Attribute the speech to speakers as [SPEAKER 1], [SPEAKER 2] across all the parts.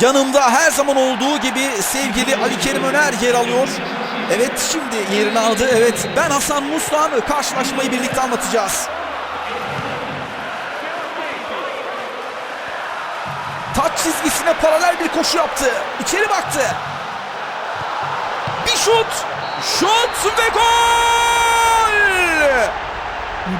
[SPEAKER 1] Yanımda her zaman olduğu gibi sevgili Ali Kerim Öner yer alıyor. Evet şimdi yerini aldı. Evet ben Hasan Muslan karşılaşmayı birlikte anlatacağız. Taç çizgisine paralel bir koşu yaptı. İçeri baktı. Bir şut. Şut ve gol!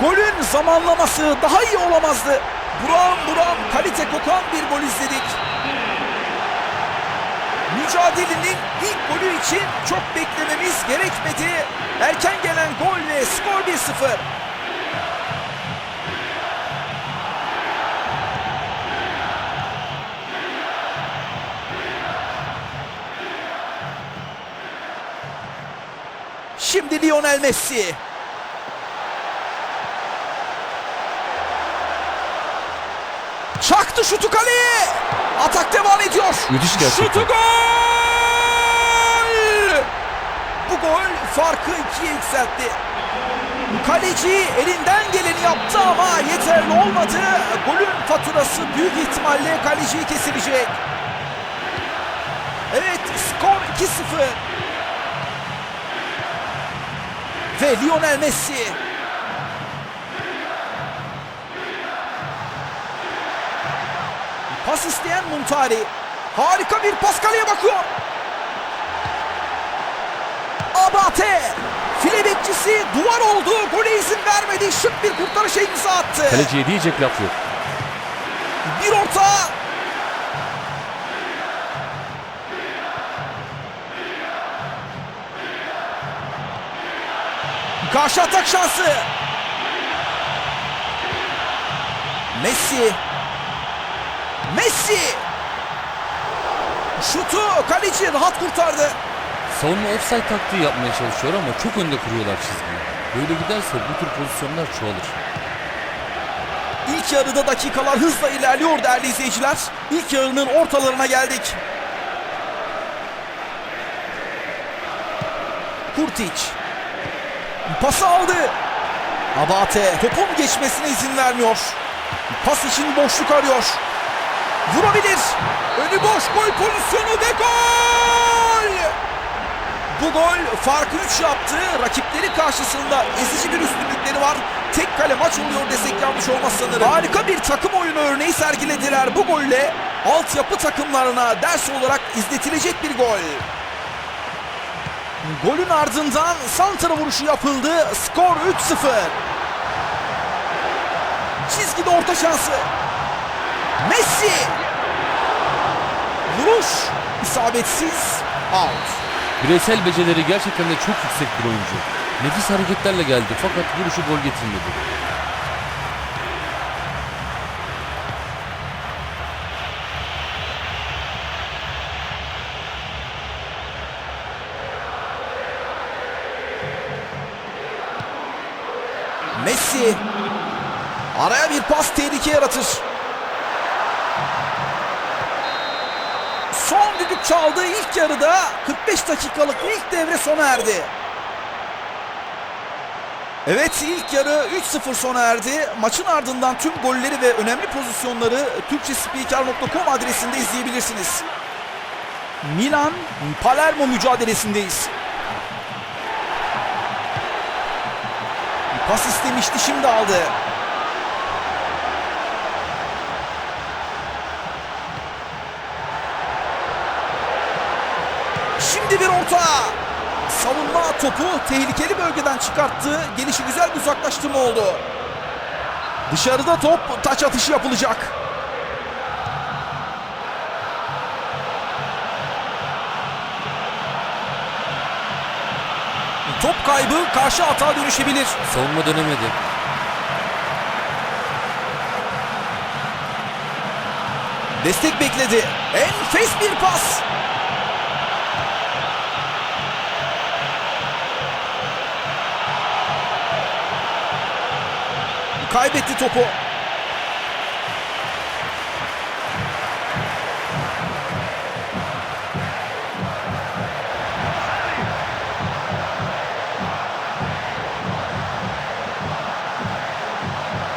[SPEAKER 1] Golün zamanlaması daha iyi olamazdı. Buram buram kalite kokan bir gol izledik. Mücadelenin ilk golü için çok beklememiz gerekmedi. Erken gelen gol ve skor 1-0. Şimdi Lionel Messi. Çaktı şutu kaleye. Atak devam ediyor.
[SPEAKER 2] Müthiş gerçekten.
[SPEAKER 1] Şutu gol! Bu gol farkı ikiye yükseltti. Kaleci elinden geleni yaptı ama yeterli olmadı. Golün faturası büyük ihtimalle kaleciyi kesilecek. Evet skor 2-0. Ve Lionel Messi. Pas isteyen Muntari. Harika bir pas kaleye bakıyor. Abate. File bekçisi duvar oldu. Gole izin vermedi. Şık bir kurtarışa imza attı.
[SPEAKER 2] Kaleciye diyecek laf yok.
[SPEAKER 1] Bir orta. Karşı atak şansı. Messi. Messi. Şutu kaleci rahat kurtardı.
[SPEAKER 2] Savunma offside taktiği yapmaya çalışıyor ama çok önde kuruyorlar çizgiyi. Böyle giderse bu tür pozisyonlar çoğalır.
[SPEAKER 1] İlk yarıda dakikalar hızla ilerliyor değerli izleyiciler. İlk yarının ortalarına geldik. Kurtiç. Pası aldı. Abate topun geçmesine izin vermiyor. Pas için boşluk arıyor. Vurabilir. Önü boş gol pozisyonu ve gol! Bu gol farkı 3 yaptı. Rakipleri karşısında ezici bir üstünlükleri var. Tek kale maç oluyor desek yanlış olmaz sanırım. Harika bir takım oyunu örneği sergilediler bu golle. Altyapı takımlarına ders olarak izletilecek bir gol. Golün ardından santra vuruşu yapıldı. Skor 3-0. Çizgide orta şansı. Messi. Vuruş isabetsiz. Out.
[SPEAKER 2] Bireysel becerileri gerçekten de çok yüksek bir oyuncu. Nefis hareketlerle geldi fakat vuruşu gol getirmedi.
[SPEAKER 1] Messi. Araya bir pas tehlike yaratır. Son düdük çaldı ilk yarıda 45 dakikalık ilk devre sona erdi. Evet ilk yarı 3-0 sona erdi. Maçın ardından tüm golleri ve önemli pozisyonları türkçespiker.com adresinde izleyebilirsiniz. Milan Palermo mücadelesindeyiz. Pas istemişti şimdi aldı. Şimdi bir orta. Savunma topu tehlikeli bölgeden çıkarttı. Gelişi güzel bir uzaklaştırma oldu. Dışarıda top taç atışı yapılacak. Top kaybı karşı hata dönüşebilir.
[SPEAKER 2] Savunma dönemedi.
[SPEAKER 1] Destek bekledi. Enfes bir pas. Kaybetti topu.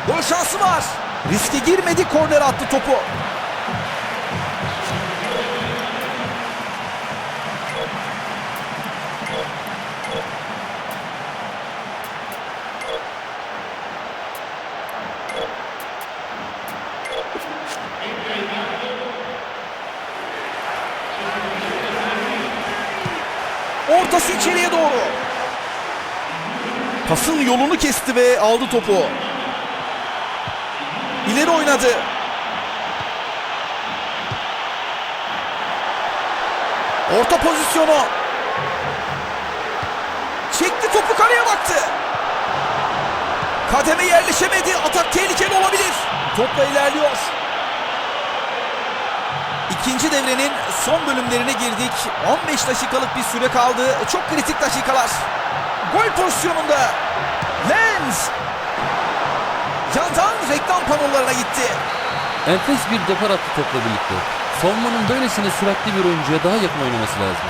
[SPEAKER 1] Gol şansı var. Riske girmedi korner attı topu. Ortası içeriye doğru. Pasın yolunu kesti ve aldı topu. İleri oynadı. Orta pozisyonu. Çekti topu kaleye baktı. Kademe yerleşemedi. Atak tehlikeli olabilir. Topla ilerliyor. İkinci devrenin son bölümlerine girdik. 15 dakikalık bir süre kaldı. Çok kritik dakikalar. Gol pozisyonunda Lens yandan reklam panolarına gitti.
[SPEAKER 2] Enfes bir depar attı topla birlikte. Savunmanın böylesine süratli bir oyuncuya daha yakın oynaması lazım.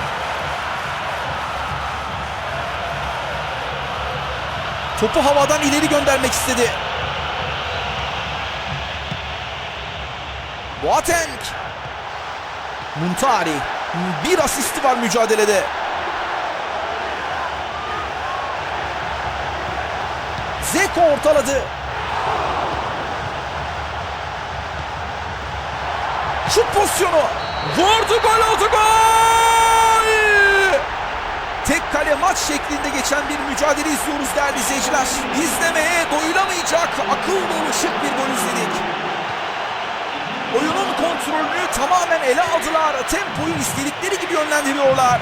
[SPEAKER 1] Topu havadan ileri göndermek istedi. Boateng. Muntari. Bir asisti var mücadelede. Zeko ortaladı. Şut pozisyonu. Vurdu gol oldu gol! Tek kale maç şeklinde geçen bir mücadele izliyoruz değerli izleyiciler. İzlemeye doyulamayacak akıl dolu şık bir gol izledik. Kontrolünü tamamen ele aldılar. Tempoyu istedikleri gibi yönlendiriyorlar.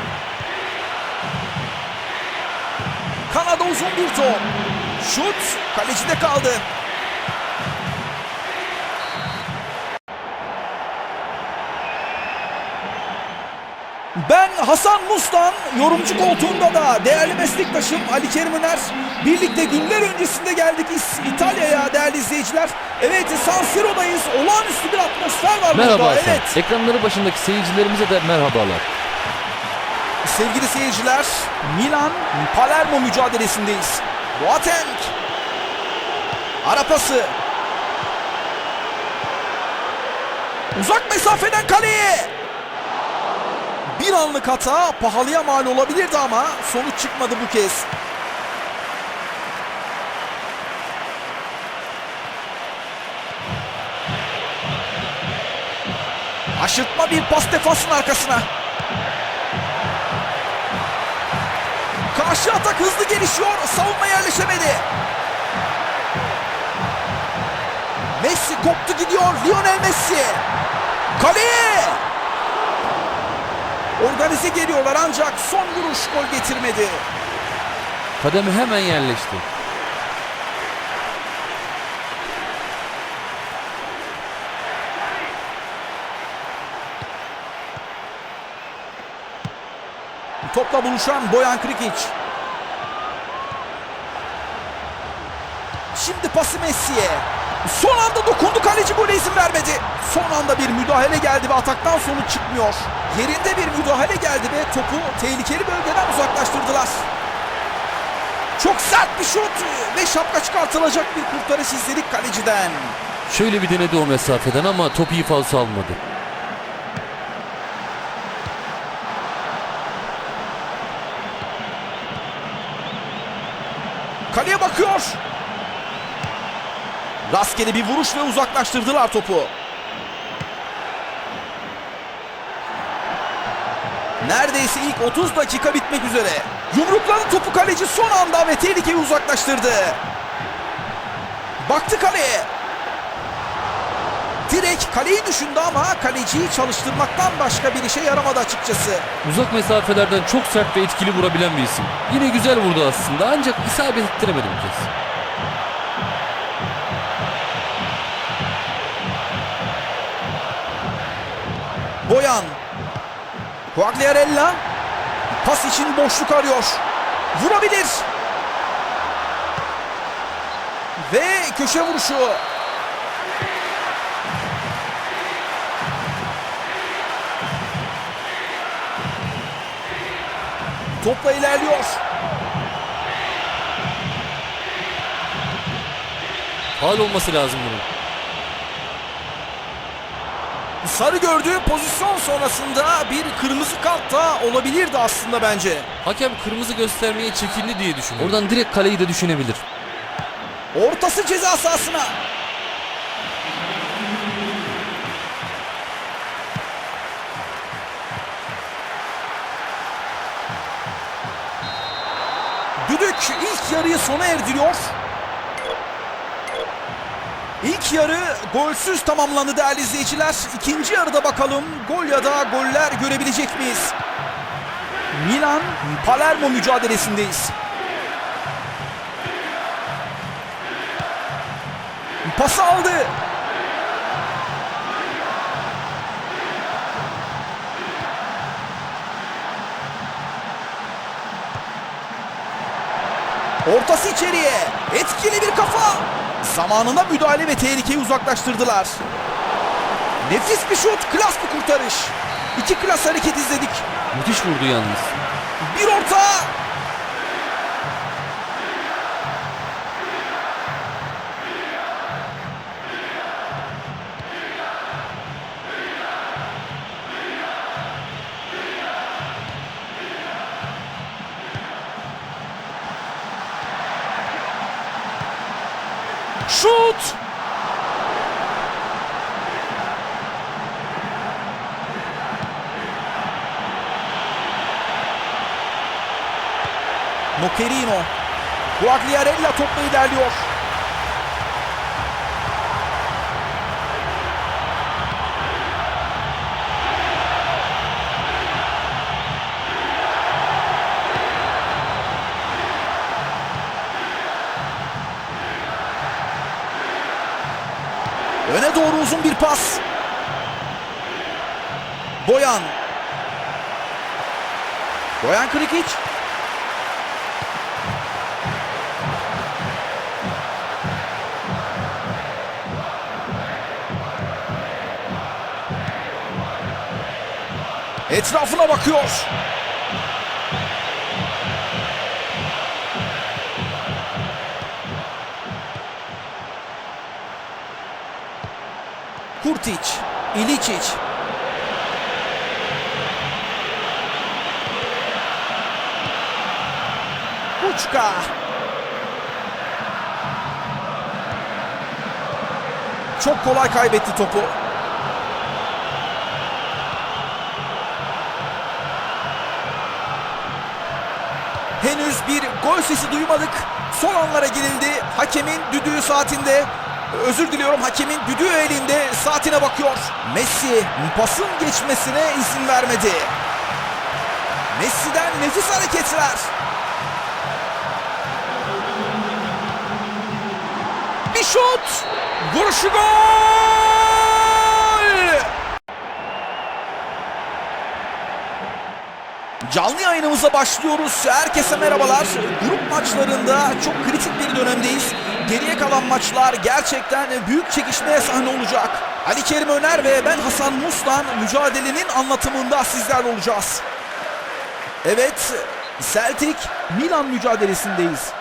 [SPEAKER 1] Kanada uzun bir top. Şut kalecide kaldı. Ben Hasan Mustan, yorumcu koltuğunda da değerli meslektaşım Ali Kerim Öner. Birlikte günler öncesinde geldik İtalya'ya değerli izleyiciler. Evet San Siro'dayız. Olağanüstü bir atmosfer var
[SPEAKER 2] Merhaba
[SPEAKER 1] burada.
[SPEAKER 2] Hasan.
[SPEAKER 1] Evet.
[SPEAKER 2] Ekranları başındaki seyircilerimize de merhabalar.
[SPEAKER 1] Sevgili seyirciler, Milan Palermo mücadelesindeyiz. Boateng. Ara pası. Uzak mesafeden kaleye. Bir anlık hata pahalıya mal olabilirdi ama sonuç çıkmadı bu kez. Aşırtma bir pas defansın arkasına. Karşı atak hızlı gelişiyor. Savunma yerleşemedi. Messi koptu gidiyor. Lionel Messi. Kaleye. Organize geliyorlar ancak son vuruş gol getirmedi.
[SPEAKER 2] Kademi hemen yerleşti.
[SPEAKER 1] Topla buluşan Boyan Krikic. Şimdi pası Messi'ye. Son anda dokundu kaleci gole izin vermedi. Son anda bir müdahale geldi ve ataktan sonuç çıkmıyor. Yerinde bir müdahale geldi ve topu tehlikeli bölgeden uzaklaştırdılar. Çok sert bir şut ve şapka çıkartılacak bir kurtarış izledik kaleciden.
[SPEAKER 2] Şöyle bir denedi o mesafeden ama top iyi falso almadı.
[SPEAKER 1] Kaleye bakıyor. Rastgele bir vuruş ve uzaklaştırdılar topu. Neredeyse ilk 30 dakika bitmek üzere. Yumrukladı topu kaleci son anda ve tehlikeyi uzaklaştırdı. Baktı kaleye. Direkt kaleyi düşündü ama kaleciyi çalıştırmaktan başka bir işe yaramadı açıkçası.
[SPEAKER 2] Uzak mesafelerden çok sert ve etkili vurabilen bir isim. Yine güzel vurdu aslında ancak isabet ettiremedi bu kez.
[SPEAKER 1] Boyan. Quagliarella. Pas için boşluk arıyor. Vurabilir. Ve köşe vuruşu. Topla ilerliyor.
[SPEAKER 2] Hal olması lazım bunun.
[SPEAKER 1] Sarı gördüğü pozisyon sonrasında bir kırmızı kart da olabilirdi aslında bence.
[SPEAKER 2] Hakem kırmızı göstermeye çekindi diye düşünüyor. Oradan direkt kaleyi de düşünebilir.
[SPEAKER 1] Ortası ceza sahasına. Düdük düdük ilk yarıyı sona erdiriyor. İlk yarı golsüz tamamlandı değerli izleyiciler. İkinci yarıda bakalım gol ya da goller görebilecek miyiz? Milan Palermo mücadelesindeyiz. Pası aldı. Zamanında müdahale ve tehlikeyi uzaklaştırdılar. Nefis bir şut, klas bir kurtarış. İki klas hareket izledik.
[SPEAKER 2] Müthiş vurdu yalnız.
[SPEAKER 1] Bir orta. Şut! Nocerino. Guagliarella topla ilerliyor. Uzun bir pas. Boyan. Boyan Krikic. Etrafına bakıyor. Kurtic, İliçiç. Uçka. Çok kolay kaybetti topu. Henüz bir gol sesi duymadık. Son anlara girildi. Hakemin düdüğü saatinde. Özür diliyorum hakemin düdüğü elinde saatine bakıyor. Messi pasın geçmesine izin vermedi. Messi'den nefis hareketler. Bir şut. Vuruşu gol. Canlı yayınımıza başlıyoruz. Herkese merhabalar. Grup maçlarında çok kritik bir dönemdeyiz. Geriye kalan maçlar gerçekten büyük çekişmeye sahne olacak. Ali Kerim Öner ve ben Hasan Muslan mücadelenin anlatımında sizlerle olacağız. Evet, Celtic Milan mücadelesindeyiz.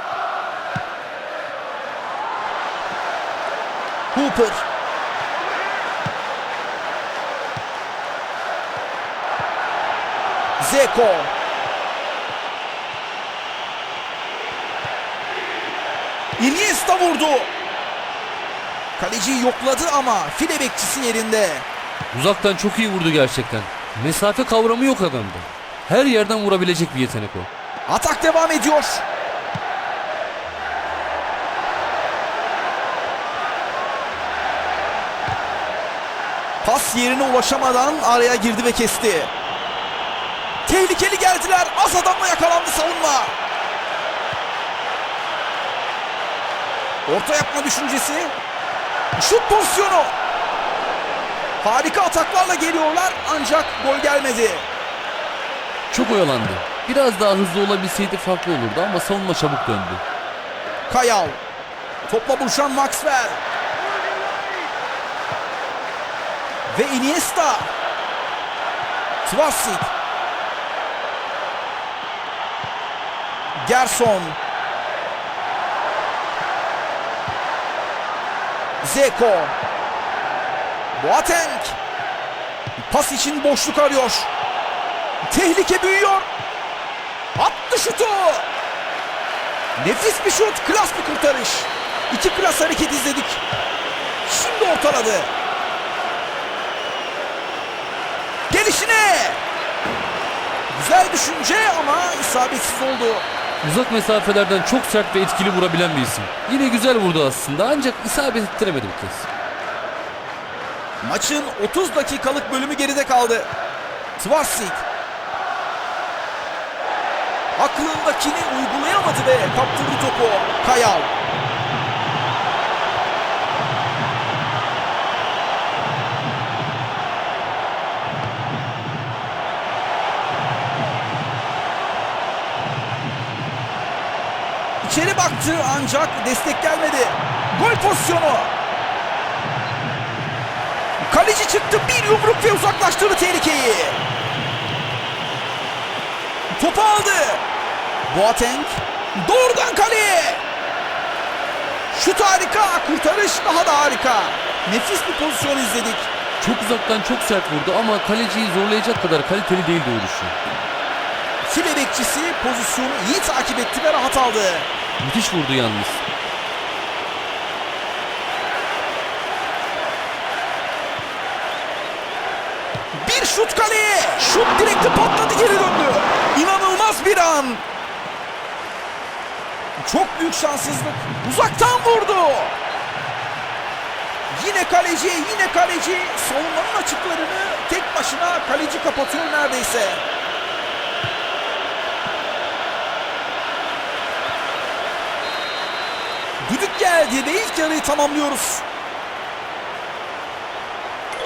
[SPEAKER 1] Hooper Zeko. Iniesta vurdu. Kaleciyi yokladı ama file bekçisi yerinde.
[SPEAKER 2] Uzaktan çok iyi vurdu gerçekten. Mesafe kavramı yok adamda. Her yerden vurabilecek bir yetenek o.
[SPEAKER 1] Atak devam ediyor. Pas yerine ulaşamadan araya girdi ve kesti. Tehlikeli geldiler. Az adamla yakalandı savunma. Orta yapma düşüncesi. Şut pozisyonu. Harika ataklarla geliyorlar ancak gol gelmedi.
[SPEAKER 2] Çok oyalandı. Biraz daha hızlı olabilseydi farklı olurdu ama savunma çabuk döndü.
[SPEAKER 1] Kayal. Topla buluşan Maxwell. Ve Iniesta. Tvasic. Gerson. Zeko. Boateng. Pas için boşluk arıyor. Tehlike büyüyor. Attı şutu. Nefis bir şut, klas bir kurtarış. İki klas hareket izledik. Şimdi ortaladı. Gelişine. Güzel düşünce ama isabetsiz oldu.
[SPEAKER 2] Uzak mesafelerden çok sert ve etkili vurabilen bir isim. Yine güzel vurdu aslında ancak isabet ettiremedi bu kez.
[SPEAKER 1] Maçın 30 dakikalık bölümü geride kaldı. Tvarsik. Aklındakini uygulayamadı ve kaptırdı topu. Kayal. Baktı ancak destek gelmedi. Gol pozisyonu. Kaleci çıktı bir yumruk ve uzaklaştırdı tehlikeyi. Topu aldı. Boateng doğrudan kaleye. Şut harika, kurtarış daha da harika. Nefis bir pozisyon izledik.
[SPEAKER 2] Çok uzaktan çok sert vurdu ama kaleciyi zorlayacak kadar kaliteli değildi vuruşu.
[SPEAKER 1] File bekçisi pozisyonu iyi takip etti ve rahat aldı.
[SPEAKER 2] Müthiş vurdu yalnız.
[SPEAKER 1] Bir şut kaleye. Şut direkte patladı geri döndü. İnanılmaz bir an. Çok büyük şanssızlık. Uzaktan vurdu. Yine kaleci, yine kaleci. Savunmanın açıklarını tek başına kaleci kapatıyor neredeyse. Düdük geldi ve ilk yarıyı tamamlıyoruz.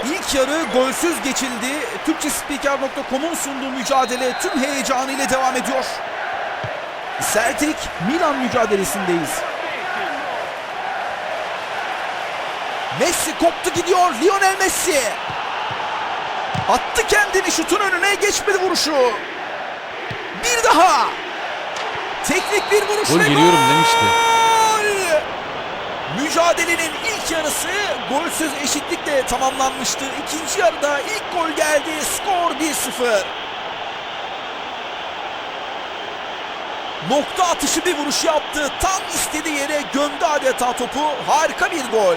[SPEAKER 1] İlk yarı golsüz geçildi. Türkçespiker.com'un sunduğu mücadele tüm heyecanıyla devam ediyor. Celtic Milan mücadelesindeyiz. Messi koptu gidiyor. Lionel Messi. Attı kendini şutun önüne geçmedi vuruşu. Bir daha. Teknik bir vuruş
[SPEAKER 2] Gol
[SPEAKER 1] ve
[SPEAKER 2] geliyorum demişti.
[SPEAKER 1] Mücadelenin ilk yarısı golsüz eşitlikle tamamlanmıştı. İkinci yarıda ilk gol geldi. Skor 1-0. Nokta atışı bir vuruş yaptı. Tam istediği yere gömdü adeta topu. Harika bir gol.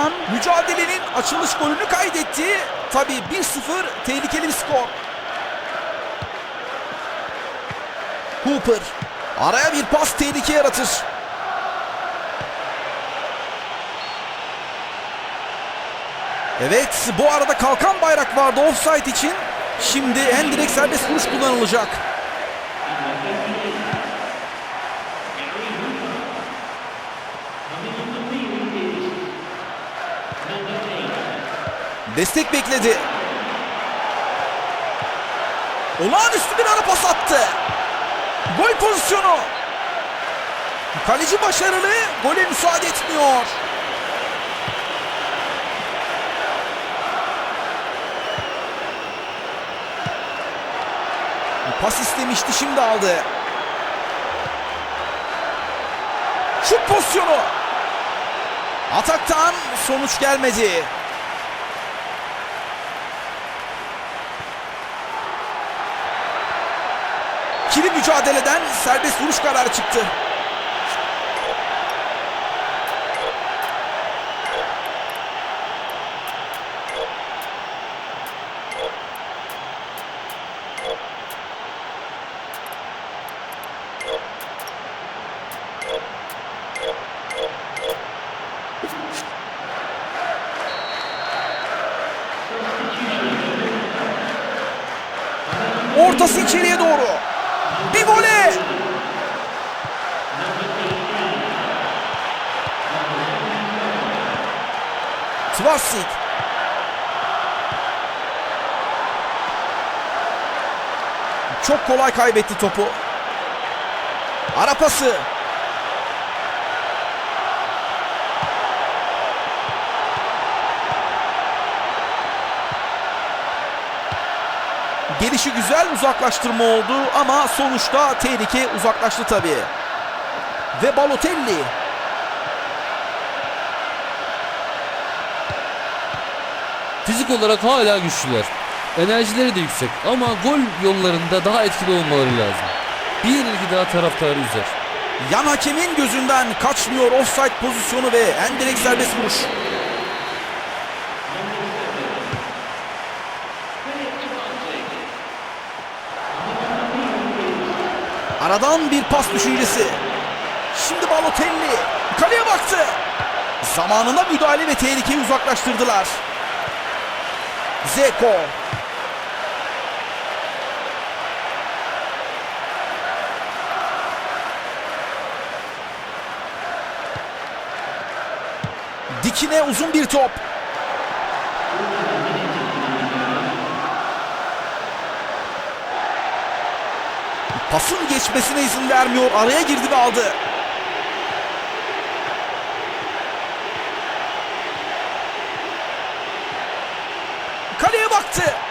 [SPEAKER 1] Milan mücadelenin açılış golünü kaydetti. Tabii 1-0 tehlikeli bir skor. Cooper araya bir pas tehlike yaratır. Evet bu arada kalkan bayrak vardı offside için. Şimdi en direkt serbest vuruş kullanılacak. Destek bekledi. Olağanüstü bir ara pas attı. Gol pozisyonu. Kaleci başarılı. Gole müsaade etmiyor. Pas istemişti şimdi aldı. Şut pozisyonu. Ataktan sonuç gelmedi. İkili mücadeleden serbest vuruş kararı çıktı. Ortası içeriye Tvarsik. Çok kolay kaybetti topu. Ara pası. Gelişi güzel uzaklaştırma oldu ama sonuçta tehlike uzaklaştı tabii. Ve Balotelli.
[SPEAKER 2] Fizik olarak hala güçlüler. Enerjileri de yüksek ama gol yollarında daha etkili olmaları lazım. Bir ilgi daha taraftarı üzer.
[SPEAKER 1] Yan hakemin gözünden kaçmıyor offside pozisyonu ve en serbest vuruş. Aradan bir pas düşüncesi. Şimdi Balotelli kaleye baktı. Zamanında müdahale ve tehlikeyi uzaklaştırdılar. Zeko. Dikine uzun bir top. Pasın geçmesine izin vermiyor. Araya girdi ve aldı. Kaleye baktı.